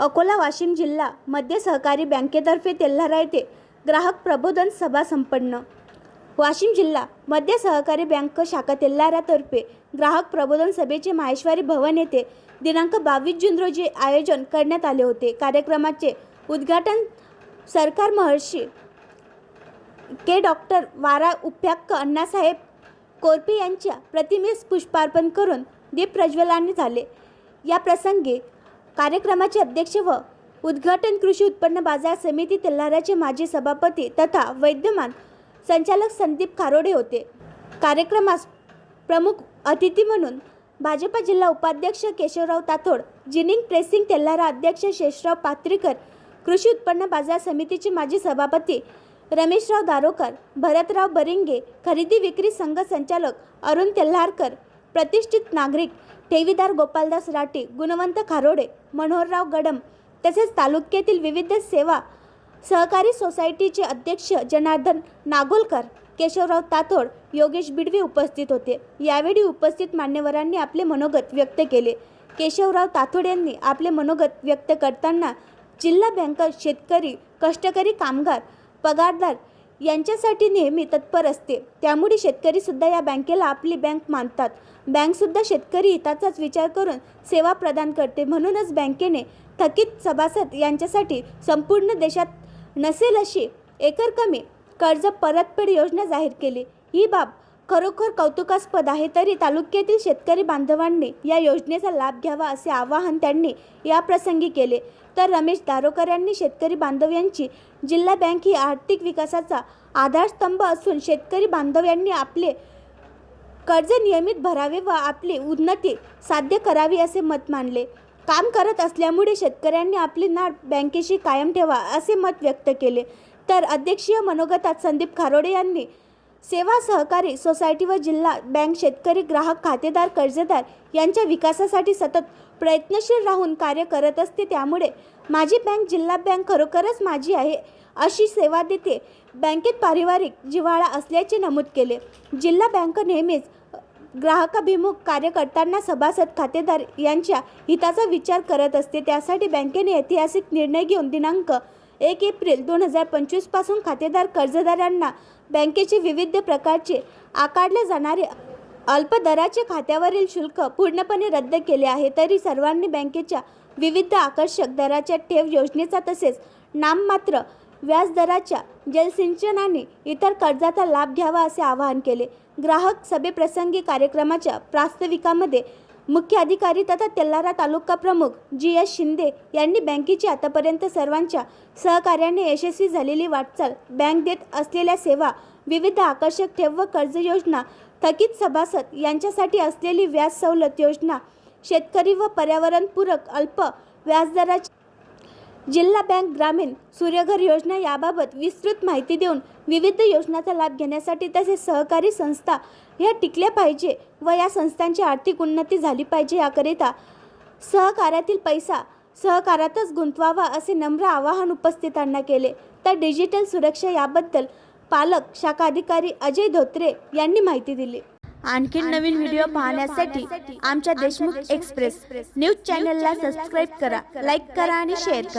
अकोला वाशिम जिल्हा मध्य सहकारी बँकेतर्फे तेल्हारा येथे ग्राहक प्रबोधन सभा संपन्न. वाशिम जिल्हा मध्य सहकारी बँक शाखा तेल्हारातर्फे ग्राहक प्रबोधन सभेचे माहेश्वरी भवन येथे दिनांक बावीस जून रोजी आयोजन करण्यात आले होते. कार्यक्रमाचे उद्घाटन सरकार महर्षी के डॉक्टर वारा उप्याक्क अण्णासाहेब कोरपे यांच्या प्रतिमेस पुष्पार्पण करून दीप प्रज्वलाने झाले. या प्रसंगी कार्यक्रमाचे अध्यक्ष व उद्घाटन कृषी उत्पन्न बाजार समिती तेल्हाराचे माजी सभापती तथा वैद्यमान संचालक संदीप खारोडे होते. कार्यक्रमास प्रमुख अतिथी म्हणून भाजपा जिल्हा उपाध्यक्ष केशवराव ताथोड जिनिंग प्रेसिंग तेल्हारा अध्यक्ष शेषराव पात्रीकर कृषी उत्पन्न बाजार समितीचे माजी सभापती रमेशराव दारोकर भरतराव बरिंगे खरेदी विक्री संघ संचालक अरुण तेल्हारकर प्रतिष्ठित नागरिक ठेवीदार गोपालदास राठी गुणवंत खारोडे मनोहरराव गडम तसेच तालुक्यातील विविध सेवा सहकारी सोसायटीचे अध्यक्ष जनार्दन नागोलकर केशवराव तातोड योगेश बिडवे उपस्थित होते. यावेळी उपस्थित मान्यवरांनी आपले मनोगत व्यक्त केले. केशवराव तातोड यांनी आपले मनोगत व्यक्त करताना जिल्हा बँक शेतकरी कष्टकरी कामगार पगारदार यांच्यासाठी नेहमी तत्पर असते. त्यामुळे शेतकरीसुद्धा या बँकेला आपली बँक मानतात. बँकसुद्धा शेतकरी हिताचाच विचार करून सेवा प्रदान करते. म्हणूनच बँकेने थकीत सभासद यांच्यासाठी संपूर्ण देशात नसेल अशी एकर कमी कर्ज परतफेड योजना जाहीर केली. ही बाब खरोखर कौतुकास्पद आहे तरी तालुक्यातील शेतकरी बांधवांनी या योजनेचा लाभ घ्यावा असे आवाहन त्यांनी या प्रसंगी केले. तर रमेश दारोकर यांनी शेतकरी बांधव यांची जिल्हा बँक ही आर्थिक विकासाचा आधारस्तंभ असून शेतकरी बांधव यांनी आपले कर्ज नियमित भरावे व आपली उन्नती साध्य करावी असे मत मांडले काम करत असल्यामुळे शेतकऱ्यांनी आपली नाळ बँकेशी कायम ठेवा असे मत व्यक्त केले. तर अध्यक्षीय मनोगतात संदीप खारोडे यांनी सेवा सहकारी सोसायटी व जिल्हा बँक शेतकरी ग्राहक खातेदार कर्जदार यांच्या विकासासाठी सतत प्रयत्नशील राहून कार्य करत असते. त्यामुळे माझी बँक जिल्हा बँक खरोखरच माझी आहे अशी सेवा देते. बँकेत पारिवारिक जिव्हाळा असल्याचे नमूद केले. जिल्हा बँक नेहमीच ग्राहकाभिमुख कार्य करताना सभासद खातेदार यांच्या हिताचा विचार करत असते. त्यासाठी बँकेने ऐतिहासिक निर्णय घेऊन दिनांक एक एप्रिल दोन हजार पंचवीसपासून खातेदार कर्जदारांना बँकेचे विविध प्रकारचे आकारले जाणारे अल्पदराचे खात्यावरील शुल्क पूर्णपणे रद्द केले आहे. तरी सर्वांनी बँकेच्या विविध आकर्षक दराच्या ठेव योजनेचा तसेच नाममात्र व्याजदराच्या जलसिंचन आणि इतर कर्जाचा लाभ घ्यावा असे आवाहन केले. ग्राहक सभेप्रसंगी कार्यक्रमाच्या प्रास्ताविकामध्ये मुख्य अधिकारी तथा तेल्लारा तालुका प्रमुख जी एस शिंदे यांनी बँकेची आतापर्यंत सर्वांच्या सहकार्याने यशस्वी झालेली वाटचाल बँक देत असलेल्या सेवा विविध आकर्षक ठेव व कर्ज योजना थकीत सभासद यांच्यासाठी असलेली व्याज सवलत योजना शेतकरी व पर्यावरणपूरक अल्प व्याजदराची जिल्हा बँक ग्रामीण सूर्यघर योजना याबाबत विस्तृत माहिती देऊन विविध योजनांचा लाभ घेण्यासाठी तसेच सहकारी संस्था ह्या टिकल्या पाहिजे व या संस्थांची आर्थिक उन्नती झाली पाहिजे याकरिता सहकार्यातील पैसा सहकारातच गुंतवावा असे नम्र आवाहन उपस्थितांना केले. तर डिजिटल सुरक्षा याबद्दल पालक शाखा अधिकारी अजय धोत्रे यांनी माहिती दिली. आणखी नवीन व्हिडिओ पाहण्यासाठी आमच्या देशमुख एक्सप्रेस न्यूज चॅनलला सबस्क्राईब करा लाईक करा आणि शेअर करा.